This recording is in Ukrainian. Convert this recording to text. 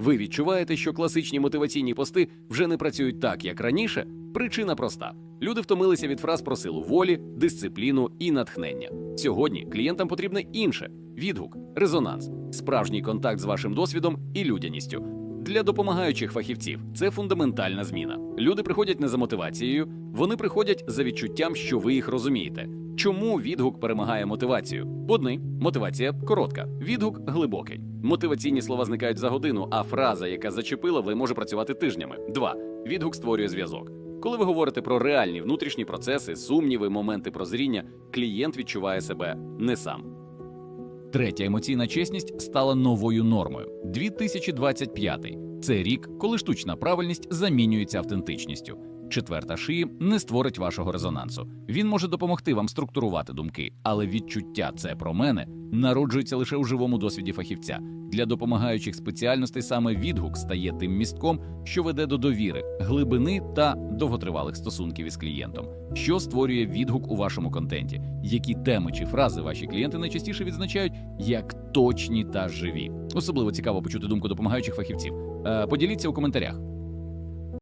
Ви відчуваєте, що класичні мотиваційні пости вже не працюють так, як раніше? Причина проста: люди втомилися від фраз про силу волі, дисципліну і натхнення. Сьогодні клієнтам потрібне інше відгук, резонанс, справжній контакт з вашим досвідом і людяністю. Для допомагаючих фахівців це фундаментальна зміна. Люди приходять не за мотивацією, вони приходять за відчуттям, що ви їх розумієте. Чому відгук перемагає мотивацію? Одни мотивація коротка, відгук глибокий. Мотиваційні слова зникають за годину, а фраза, яка зачепила, ви може працювати тижнями. Два відгук створює зв'язок. Коли ви говорите про реальні внутрішні процеси, сумніви, моменти прозріння, клієнт відчуває себе не сам. Третя емоційна чесність стала новою нормою. 2025 – це рік, коли штучна правильність замінюється автентичністю. Четверта шиї не створить вашого резонансу. Він може допомогти вам структурувати думки, але відчуття це про мене народжується лише у живому досвіді фахівця. Для допомагаючих спеціальностей саме відгук стає тим містком, що веде до довіри, глибини та довготривалих стосунків із клієнтом. Що створює відгук у вашому контенті? Які теми чи фрази ваші клієнти найчастіше відзначають як точні та живі? Особливо цікаво почути думку допомагаючих фахівців. Е, Поділіться у коментарях.